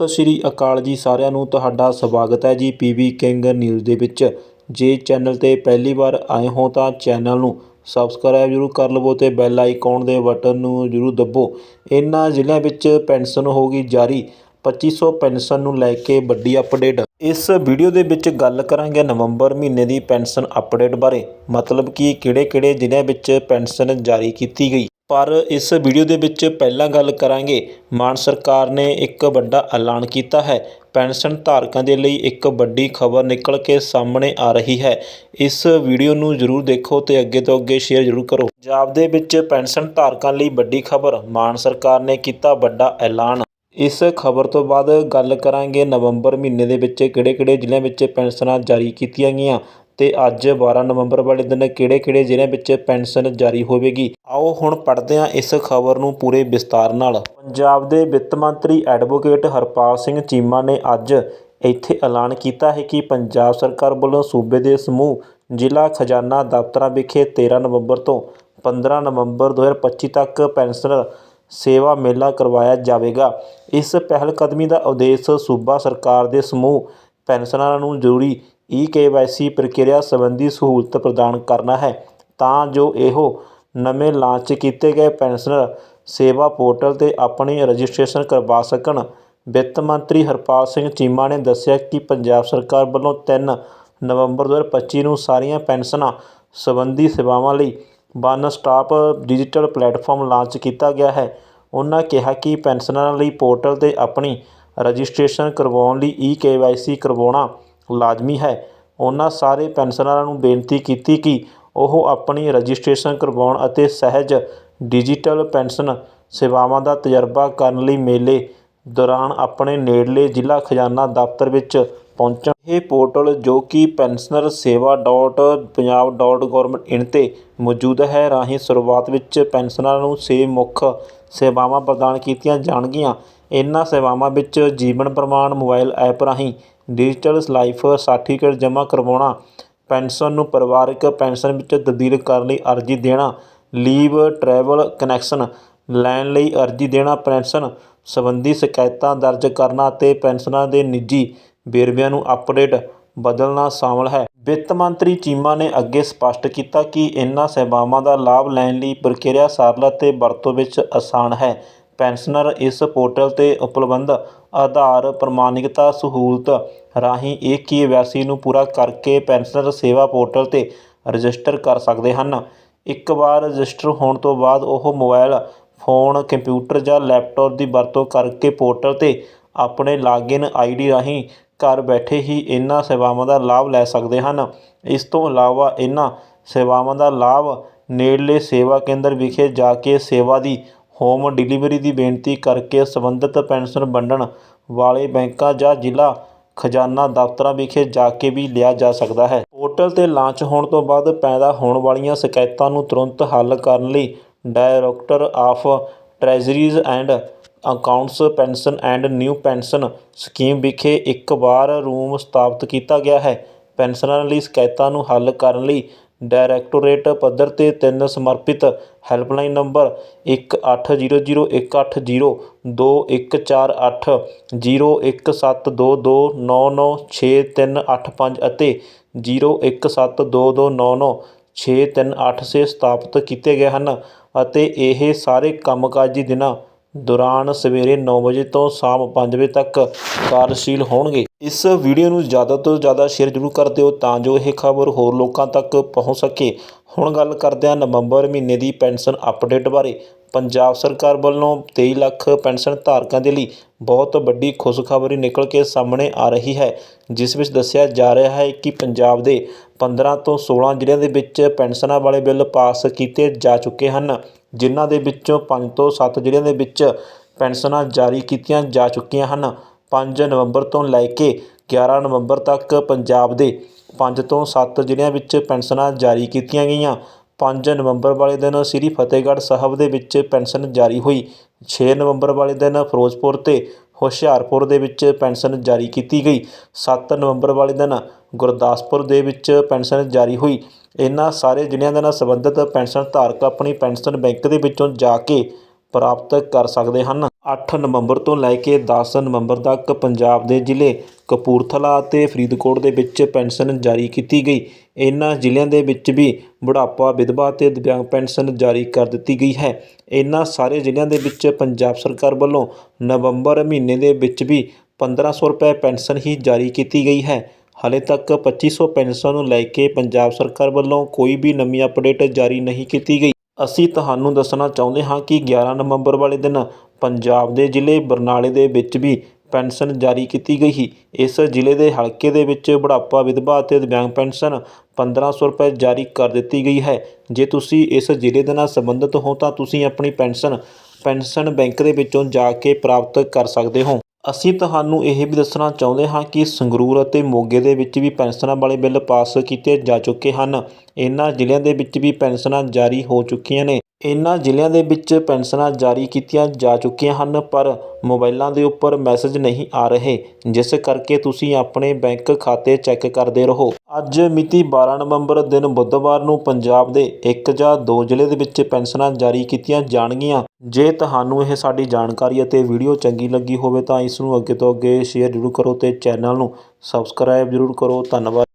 ਸਤਿ ਸ਼੍ਰੀ ਅਕਾਲ ਜੀ ਸਾਰਿਆਂ ਨੂੰ, ਤੁਹਾਡਾ ਸਵਾਗਤ ਹੈ ਜੀ ਪੀਬੀ ਕਿੰਗ ਨਿਊਜ਼ ਦੇ ਵਿੱਚ। ਜੇ ਚੈਨਲ ਤੇ ਪਹਿਲੀ ਵਾਰ ਆਏ ਹੋ ਤਾਂ ਚੈਨਲ ਨੂੰ ਸਬਸਕ੍ਰਾਈਬ ਜ਼ਰੂਰ ਕਰ ਲਵੋ ਤੇ ਬੈਲ ਆਈਕਨ ਦੇ ਬਟਨ ਨੂੰ ਜ਼ਰੂਰ ਦੱਬੋ। ਇਹਨਾਂ ਜ਼ਿਲ੍ਹਿਆਂ ਵਿੱਚ ਪੈਨਸ਼ਨ ਹੋ ਗਈ ਜਾਰੀ 2500 ਪੈਨਸ਼ਨ ਨੂੰ ਲੈ ਕੇ ਵੱਡੀ ਅਪਡੇਟ। ਇਸ ਵੀਡੀਓ ਦੇ ਵਿੱਚ ਗੱਲ ਕਰਾਂਗੇ ਨਵੰਬਰ ਮਹੀਨੇ ਦੀ ਪੈਨਸ਼ਨ ਅਪਡੇਟ ਬਾਰੇ। ਮਤਲਬ ਕਿ ਕਿਹੜੇ-ਕਿਹੜੇ ਜ਼ਿਲ੍ਹਿਆਂ ਵਿੱਚ ਪੈਨਸ਼ਨ ਜਾਰੀ ਕੀਤੀ ਗਈ? ਪਰ ਇਸ ਵੀਡੀਓ ਦੇ ਵਿੱਚ ਪਹਿਲਾਂ ਗੱਲ ਕਰਾਂਗੇ। ਮਾਨ ਸਰਕਾਰ ਨੇ ਇੱਕ ਵੱਡਾ ਐਲਾਨ ਕੀਤਾ ਹੈ। ਪੈਨਸ਼ਨ ਧਾਰਕਾਂ ਦੇ ਲਈ ਇੱਕ ਵੱਡੀ ਖਬਰ ਨਿਕਲ ਕੇ ਸਾਹਮਣੇ ਆ ਰਹੀ ਹੈ। ਇਸ ਵੀਡੀਓ ਨੂੰ ਜ਼ਰੂਰ ਦੇਖੋ ਤੇ ਅੱਗੇ ਤੋਂ ਅੱਗੇ ਸ਼ੇਅਰ ਜ਼ਰੂਰ ਕਰੋ। ਪੰਜਾਬ ਦੇ ਵਿੱਚ ਪੈਨਸ਼ਨ ਧਾਰਕਾਂ ਲਈ ਵੱਡੀ ਖਬਰ ਮਾਨ ਸਰਕਾਰ ਨੇ ਕੀਤਾ ਵੱਡਾ ਐਲਾਨ। ਇਸ ਖਬਰ ਤੋਂ ਬਾਅਦ ਗੱਲ ਕਰਾਂਗੇ ਨਵੰਬਰ ਮਹੀਨੇ ਦੇ ਵਿੱਚ ਕਿਹੜੇ-ਕਿਹੜੇ ਜ਼ਿਲ੍ਹਿਆਂ ਵਿੱਚ ਪੈਨਸ਼ਨਾਂ ਜਾਰੀ ਕੀਤੀਆਂ ਗਈਆਂ। ਅਤੇ ਅੱਜ 12 ਨਵੰਬਰ ਵਾਲੇ ਦਿਨ ਕਿਹੜੇ-ਕਿਹੜੇ ਜ਼ਿਲ੍ਹਿਆਂ ਵਿੱਚ ਪੈਨਸ਼ਨ ਜਾਰੀ ਹੋਵੇਗੀ? ਆਓ ਹੁਣ ਪੜ੍ਹਦੇ ਹਾਂ ਇਸ ਖਬਰ ਨੂੰ ਪੂਰੇ ਵਿਸਤਾਰ ਨਾਲ। ਪੰਜਾਬ ਦੇ ਵਿੱਤ ਮੰਤਰੀ ਐਡਵੋਕੇਟ ਹਰਪਾਲ ਸਿੰਘ ਚੀਮਾ ਨੇ ਅੱਜ ਇੱਥੇ ਐਲਾਨ ਕੀਤਾ ਹੈ ਕਿ ਪੰਜਾਬ ਸਰਕਾਰ ਵੱਲੋਂ ਸੂਬੇ ਦੇ ਸਮੂਹ ਜ਼ਿਲ੍ਹਾ ਖਜ਼ਾਨਾ ਦਫ਼ਤਰਾਂ ਵਿਖੇ 13 ਨਵੰਬਰ ਤੋਂ 15 ਨਵੰਬਰ 2025 ਤੱਕ ਪੈਨਸ਼ਨਰ ਸੇਵਾ ਮੇਲਾ ਕਰਵਾਇਆ ਜਾਵੇਗਾ। ਇਸ ਪਹਿਲ ਕਦਮੀ ਦਾ ਉਦੇਸ਼ ਸੂਬਾ ਸਰਕਾਰ ਦੇ ਸਮੂਹ ਪੈਨਸ਼ਨਰਾਂ ਨੂੰ ਜ਼ਰੂਰੀ ਈ ਕੇਵਾਈਸੀ ਪ੍ਰਕਿਰਿਆ ਸੰਬੰਧੀ ਸਹੂਲਤ ਪ੍ਰਦਾਨ ਕਰਨਾ ਹੈ, ਤਾਂ ਜੋ ਇਹੋ ਨਵੇਂ ਲਾਂਚ ਕੀਤੇ ਗਏ ਪੈਨਸ਼ਨਰ ਸੇਵਾ ਪੋਰਟਲ ਤੇ ਆਪਣੀ ਰਜਿਸਟ੍ਰੇਸ਼ਨ ਕਰਵਾ ਸਕਣ। ਵਿੱਤ ਮੰਤਰੀ ਹਰਪਾਲ ਸਿੰਘ ਚੀਮਾ ਨੇ ਦੱਸਿਆ ਕਿ ਪੰਜਾਬ ਸਰਕਾਰ ਵੱਲੋਂ ਤਿੰਨ ਨਵੰਬਰ 2025 ਨੂੰ ਸਾਰੀਆਂ ਪੈਨਸ਼ਨਾਂ ਸੰਬੰਧੀ ਸੇਵਾਵਾਂ ਲਈ one stop digital platform launch ਕੀਤਾ ਗਿਆ ਹੈ। ਉਹਨਾਂ ਕਿਹਾ ਕਿ ਪੈਨਸ਼ਨਰਾਂ ਲਈ ਪੋਰਟਲ ਤੇ ਆਪਣੀ ਰਜਿਸਟ੍ਰੇਸ਼ਨ ਕਰਵਾਉਣ ਲਈ ਈ ਕੇਵਾਈਸੀ ਕਰਵਾਉਣਾ ਲਾਜ਼ਮੀ ਹੈ। ਉਹਨਾਂ ਸਾਰੇ ਪੈਨਸ਼ਨਰਾਂ ਨੂੰ ਬੇਨਤੀ ਕੀਤੀ ਕਿ ਉਹ ਆਪਣੀ ਰਜਿਸਟ੍ਰੇਸ਼ਨ ਕਰਵਾਉਣ ਅਤੇ ਸਹਿਜ ਡਿਜੀਟਲ ਪੈਨਸ਼ਨ ਸੇਵਾਵਾਂ ਦਾ ਤਜਰਬਾ ਕਰਨ ਲਈ ਮੇਲੇ ਦੌਰਾਨ ਆਪਣੇ ਨੇੜਲੇ ਜ਼ਿਲ੍ਹਾ ਖਜ਼ਾਨਾ ਦਫ਼ਤਰ ਵਿੱਚ ਪਹੁੰਚਣ। ਇਹ ਪੋਰਟਲ ਜੋ ਕਿ pensioner Sewa dot Punjab dot government in 'ਤੇ ਮੌਜੂਦ ਹੈ, ਰਾਹੀਂ ਸ਼ੁਰੂਆਤ ਵਿੱਚ ਪੈਨਸ਼ਨਰਾਂ ਨੂੰ ਛੇ ਮੁੱਖ ਸੇਵਾਵਾਂ ਪ੍ਰਦਾਨ ਕੀਤੀਆਂ ਜਾਣਗੀਆਂ। ਇਹਨਾਂ ਸੇਵਾਵਾਂ ਵਿੱਚ ਜੀਵਨ ਪ੍ਰਮਾਣ, ਮੋਬਾਈਲ ਐਪ ਰਾਹੀਂ ਡਿਜੀਟਲ ਲਾਈਫ ਸਰਟੀਫਿਕੇਟ ਜਮ੍ਹਾਂ ਕਰਵਾਉਣਾ, ਪੈਨਸ਼ਨ ਨੂੰ ਪਰਿਵਾਰਕ ਪੈਨਸ਼ਨ ਵਿੱਚ ਤਬਦੀਲ ਕਰਨ ਲਈ ਅਰਜ਼ੀ ਦੇਣਾ, ਲੀਵ ਟਰੈਵਲ ਕਨੈਕਸ਼ਨ ਲੈਣ ਲਈ ਅਰਜ਼ੀ ਦੇਣਾ, ਪੈਨਸ਼ਨ ਸੰਬੰਧੀ ਸ਼ਿਕਾਇਤਾਂ ਦਰਜ ਕਰਨਾ ਅਤੇ ਪੈਨਸ਼ਨਰਾਂ ਦੇ ਨਿੱਜੀ ਵੇਰਵਿਆਂ ਨੂੰ ਅਪਡੇਟ ਬਦਲਣਾ ਸ਼ਾਮਲ ਹੈ। ਵਿੱਤ ਮੰਤਰੀ ਚੀਮਾ ਨੇ ਅੱਗੇ ਸਪਸ਼ਟ ਕੀਤਾ ਕਿ ਇਹਨਾਂ ਸੇਵਾਵਾਂ ਦਾ ਲਾਭ ਲੈਣ ਲਈ ਪ੍ਰਕਿਰਿਆ ਸਰਲ ਅਤੇ ਵਰਤੋਂ ਵਿੱਚ ਆਸਾਨ ਹੈ। ਪੈਨਸ਼ਨਰ ਇਸ ਪੋਰਟਲ ਤੇ ਉਪਲਬਧ ਆਧਾਰ ਪ੍ਰਮਾਣਿਕਤਾ ਸਹੂਲਤ ਰਾਹੀਂ ਇਹ ਕੇਵਾਈਸੀ ਨੂੰ ਪੂਰਾ ਕਰਕੇ ਪੈਨਸ਼ਨਰ ਸੇਵਾ ਪੋਰਟਲ ਤੇ ਰਜਿਸਟਰ ਕਰ ਸਕਦੇ ਹਨ। ਇੱਕ ਵਾਰ ਰਜਿਸਟਰ ਹੋਣ ਤੋਂ ਬਾਅਦ ਉਹ ਮੋਬਾਈਲ, ਫੋਨ, ਕੰਪਿਊਟਰ ਜਾਂ ਲੈਪਟਾਪ ਦੀ ਵਰਤੋਂ ਕਰਕੇ ਪੋਰਟਲ ਤੇ ਆਪਣੇ ਲਾਗਇਨ ਆਈਡੀ ਰਾਹੀਂ ਘਰ ਬੈਠੇ ਹੀ ਇਹਨਾਂ ਸੇਵਾਵਾਂ ਦਾ ਲਾਭ ਲੈ ਸਕਦੇ ਹਨ। ਇਸ ਤੋਂ ਇਲਾਵਾ ਇਹਨਾਂ ਸੇਵਾਵਾਂ ਦਾ ਲਾਭ ਨੇੜਲੇ ਸੇਵਾ ਕੇਂਦਰ ਵਿਖੇ ਜਾ ਕੇ ਸੇਵਾ ਦੀ ਹੋਮ ਡਿਲੀਵਰੀ ਦੀ ਬੇਨਤੀ ਕਰਕੇ ਸੰਬੰਧਿਤ ਪੈਨਸ਼ਨ ਵੰਡਣ ਵਾਲੇ ਬੈਂਕਾਂ ਜਾਂ ਜ਼ਿਲ੍ਹਾ ਖਜ਼ਾਨਾ ਦਫ਼ਤਰਾਂ ਵਿਖੇ ਜਾ ਕੇ ਵੀ ਲਿਆ ਜਾ ਸਕਦਾ ਹੈ। ਪੋਰਟਲ ਤੇ ਲਾਂਚ ਹੋਣ ਤੋਂ ਬਾਅਦ ਪੈਦਾ ਹੋਣ ਵਾਲੀਆਂ ਸ਼ਿਕਾਇਤਾਂ ਨੂੰ ਤੁਰੰਤ ਹੱਲ ਕਰਨ ਲਈ director of treasuries and accounts pension and new pension scheme ਵਿਖੇ ਇੱਕ ਵਾਰ ਰੂਮ ਸਥਾਪਿਤ ਕੀਤਾ ਗਿਆ ਹੈ। ਪੈਨਸ਼ਨਰਾਂ ਲਈ ਸ਼ਿਕਾਇਤਾਂ ਨੂੰ ਹੱਲ ਕਰਨ ਲਈ ਡਾਇਰੈਕਟੋਰੇਟ ਪੱਧਰ ਤੇ ਤਿੰਨ ਸਮਰਪਿਤ ਹੈਲਪਲਾਈਨ ਨੰਬਰ ਇੱਕ ਅੱਠ ਜੀਰੋ ਜੀਰੋ ਇੱਕ ਅੱਠ ਜੀਰੋ ਦੋ ਇੱਕ ਚਾਰ ਅੱਠ ਜੀਰੋ ਇੱਕ ਸੱਤ ਦੋ ਦੋ ਨੌ ਨੌ ਛੇ ਤਿੰਨ ਅੱਠ ਪੰਜ ਅਤੇ 0172299638 ਸੇ ਸਥਾਪਿਤ ਕੀਤੇ ਗਏ ਹਨ ਅਤੇ ਇਹ ਸਾਰੇ ਕੰਮਕਾਜੀ ਦਿਨਾਂ ਦੌਰਾਨ ਸਵੇਰੇ ਨੌ ਵਜੇ ਤੋਂ ਸ਼ਾਮ ਪੰਜ ਵਜੇ ਤੱਕ ਕਾਰਜਸ਼ੀਲ ਹੋਣਗੇ। ਇਸ ਵੀਡੀਓ ਨੂੰ ਜ਼ਿਆਦਾ ਤੋਂ ਜ਼ਿਆਦਾ ਸ਼ੇਅਰ ਜ਼ਰੂਰ ਕਰ ਦਿਓ ਤਾਂ ਜੋ ਇਹ ਖਬਰ ਹੋਰ ਲੋਕਾਂ ਤੱਕ ਪਹੁੰਚ ਸਕੇ। ਹੁਣ ਗੱਲ ਕਰਦੇ ਹਾਂ ਨਵੰਬਰ ਮਹੀਨੇ ਦੀ ਪੈਨਸ਼ਨ ਅਪਡੇਟ ਬਾਰੇ। ਪੰਜਾਬ ਸਰਕਾਰ ਵੱਲੋਂ ਤੇਈ ਲੱਖ ਪੈਨਸ਼ਨ ਧਾਰਕਾਂ ਦੇ ਲਈ ਬਹੁਤ ਵੱਡੀ ਖੁਸ਼ਖਬਰੀ ਨਿਕਲ ਕੇ ਸਾਹਮਣੇ ਆ ਰਹੀ ਹੈ, ਜਿਸ ਵਿੱਚ ਦੱਸਿਆ ਜਾ ਰਿਹਾ ਹੈ ਕਿ ਪੰਜਾਬ ਦੇ 15 ਤੋਂ 16 ਜ਼ਿਲ੍ਹਿਆਂ ਦੇ ਵਿੱਚ ਪੈਨਸ਼ਨਾਂ ਵਾਲੇ ਬਿੱਲ ਪਾਸ ਕੀਤੇ ਜਾ ਚੁੱਕੇ ਹਨ, ਜਿਨ੍ਹਾਂ ਦੇ ਵਿੱਚੋਂ 5 ਤੋਂ 7 ਜ਼ਿਲ੍ਹਿਆਂ ਦੇ ਵਿੱਚ ਪੈਨਸ਼ਨਾਂ ਜਾਰੀ ਕੀਤੀਆਂ ਜਾ ਚੁੱਕੀਆਂ ਹਨ। 5 ਨਵੰਬਰ ਤੋਂ ਲੈ ਕੇ 11 ਨਵੰਬਰ ਤੱਕ ਪੰਜਾਬ ਦੇ 5 ਤੋਂ 7 ਜ਼ਿਲ੍ਹਿਆਂ ਵਿੱਚ ਪੈਨਸ਼ਨਾਂ ਜਾਰੀ ਕੀਤੀਆਂ ਗਈਆਂ। ਪੰਜ ਨਵੰਬਰ ਵਾਲੇ ਦਿਨ ਸ੍ਰੀ ਫਤਿਹਗੜ੍ਹ ਸਾਹਿਬ ਦੇ ਵਿੱਚ ਪੈਨਸ਼ਨ ਜਾਰੀ ਹੋਈ। ਛੇ ਨਵੰਬਰ ਵਾਲੇ ਦਿਨ ਫਿਰੋਜ਼ਪੁਰ ਅਤੇ ਹੁਸ਼ਿਆਰਪੁਰ ਦੇ ਵਿੱਚ ਪੈਨਸ਼ਨ ਜਾਰੀ ਕੀਤੀ ਗਈ। ਸੱਤ ਨਵੰਬਰ ਵਾਲੇ ਦਿਨ ਗੁਰਦਾਸਪੁਰ ਦੇ ਵਿੱਚ ਪੈਨਸ਼ਨ ਜਾਰੀ ਹੋਈ। ਇਹਨਾਂ ਸਾਰੇ ਜ਼ਿਲ੍ਹਿਆਂ ਦੇ ਨਾਲ ਸੰਬੰਧਿਤ ਪੈਨਸ਼ਨ ਧਾਰਕ ਆਪਣੀ ਪੈਨਸ਼ਨ ਬੈਂਕ ਦੇ ਵਿੱਚੋਂ ਜਾ ਕੇ ਪ੍ਰਾਪਤ ਕਰ ਸਕਦੇ ਹਨ। ਅੱਠ ਨਵੰਬਰ ਤੋਂ ਲੈ ਕੇ ਦਸ ਨਵੰਬਰ ਤੱਕ ਪੰਜਾਬ ਦੇ ਜ਼ਿਲ੍ਹੇ ਕਪੂਰਥਲਾ ਅਤੇ ਫਰੀਦਕੋਟ ਦੇ ਵਿੱਚ ਪੈਨਸ਼ਨ ਜਾਰੀ ਕੀਤੀ ਗਈ। ਇਹਨਾਂ ਜ਼ਿਲ੍ਹਿਆਂ ਦੇ ਵਿੱਚ ਵੀ ਬੁਢਾਪਾ, ਵਿਧਵਾ ਅਤੇ ਦਿਵਿਆਂਗ ਪੈਨਸ਼ਨ ਜਾਰੀ ਕਰ ਦਿੱਤੀ ਗਈ ਹੈ। ਇਹਨਾਂ ਸਾਰੇ ਜ਼ਿਲ੍ਹਿਆਂ ਦੇ ਵਿੱਚ ਪੰਜਾਬ ਸਰਕਾਰ ਵੱਲੋਂ ਨਵੰਬਰ ਮਹੀਨੇ ਦੇ ਵਿੱਚ ਵੀ 1500 ਰੁਪਏ ਪੈਨਸ਼ਨ ਹੀ ਜਾਰੀ ਕੀਤੀ ਗਈ ਹੈ। ਹਾਲੇ ਤੱਕ 2500 ਪੈਨਸ਼ਨ ਨੂੰ ਲੈ ਕੇ ਪੰਜਾਬ ਸਰਕਾਰ ਵੱਲੋਂ ਕੋਈ ਵੀ ਨਵੀਂ ਅਪਡੇਟ ਜਾਰੀ ਨਹੀਂ ਕੀਤੀ ਗਈ। ਅਸੀਂ ਤੁਹਾਨੂੰ ਦੱਸਣਾ ਚਾਹੁੰਦੇ ਹਾਂ ਕਿ 11 ਨਵੰਬਰ ਵਾਲੇ ਦਿਨ ਪੰਜਾਬ ਦੇ ਜ਼ਿਲ੍ਹੇ ਬਰਨਾਲੇ ਦੇ ਵਿੱਚ ਵੀ ਪੈਨਸ਼ਨ ਜਾਰੀ ਕੀਤੀ ਗਈ ਸੀ। ਇਸ ਜ਼ਿਲ੍ਹੇ ਦੇ ਹਲਕੇ ਦੇ ਵਿੱਚ ਬੁਢਾਪਾ ਵਿਧਵਾ ਅਤੇ ਦਿਵਿਆਂਗ ਪੈਨਸ਼ਨ 1500 ਰੁਪਏ ਜਾਰੀ ਕਰ ਦਿੱਤੀ ਗਈ ਹੈ। ਜੇ ਤੁਸੀਂ ਇਸ ਜ਼ਿਲ੍ਹੇ ਦੇ ਨਾਲ ਸੰਬੰਧਿਤ ਹੋ ਤਾਂ ਤੁਸੀਂ ਆਪਣੀ ਪੈਨਸ਼ਨ ਪੈਨਸ਼ਨ ਬੈਂਕ ਦੇ ਵਿੱਚੋਂ ਜਾ ਕੇ ਪ੍ਰਾਪਤ ਕਰ ਸਕਦੇ ਹੋ। ਅਸੀਂ ਤੁਹਾਨੂੰ ਇਹ ਵੀ ਦੱਸਣਾ ਚਾਹੁੰਦੇ ਹਾਂ ਕਿ ਸੰਗਰੂਰ ਅਤੇ ਮੋਗੇ ਦੇ ਵਿੱਚ ਵੀ ਪੈਨਸ਼ਨਾਂ ਵਾਲੇ ਬਿੱਲ ਪਾਸ ਕੀਤੇ ਜਾ ਚੁੱਕੇ ਹਨ। ਇਹਨਾਂ ਜ਼ਿਲ੍ਹਿਆਂ ਦੇ ਵਿੱਚ ਵੀ ਪੈਨਸ਼ਨਾਂ ਜਾਰੀ ਹੋ ਚੁੱਕੀਆਂ ਨੇ। ਇਹਨਾਂ ਜ਼ਿਲ੍ਹਿਆਂ ਦੇ ਵਿੱਚ ਪੈਨਸ਼ਨਾਂ ਜਾਰੀ ਕੀਤੀਆਂ ਜਾ ਚੁੱਕੀਆਂ ਹਨ, ਪਰ ਮੋਬਾਈਲਾਂ ਦੇ ਉੱਪਰ ਮੈਸੇਜ ਨਹੀਂ ਆ ਰਹੇ, ਜਿਸ ਕਰਕੇ ਤੁਸੀਂ ਆਪਣੇ ਬੈਂਕ ਖਾਤੇ ਚੈੱਕ ਕਰਦੇ ਰਹੋ। ਅੱਜ ਮਿਤੀ 12 ਨਵੰਬਰ ਦਿਨ ਬੁੱਧਵਾਰ ਨੂੰ ਪੰਜਾਬ ਦੇ ਇੱਕ ਜਾਂ ਦੋ ਜ਼ਿਲ੍ਹੇ ਦੇ ਵਿੱਚ ਪੈਨਸ਼ਨਾਂ ਜਾਰੀ ਕੀਤੀਆਂ ਜਾਣਗੀਆਂ। ਜੇ ਤੁਹਾਨੂੰ ਇਹ ਸਾਡੀ ਜਾਣਕਾਰੀ ਅਤੇ ਵੀਡੀਓ ਚੰਗੀ ਲੱਗੀ ਹੋਵੇ ਤਾਂ ਇਸ ਨੂੰ ਅੱਗੇ ਤੋਂ ਅੱਗੇ ਸ਼ੇਅਰ ਜ਼ਰੂਰ ਕਰੋ ਅਤੇ ਚੈਨਲ ਨੂੰ ਸਬਸਕ੍ਰਾਈਬ ਜ਼ਰੂਰ ਕਰੋ। ਧੰਨਵਾਦ।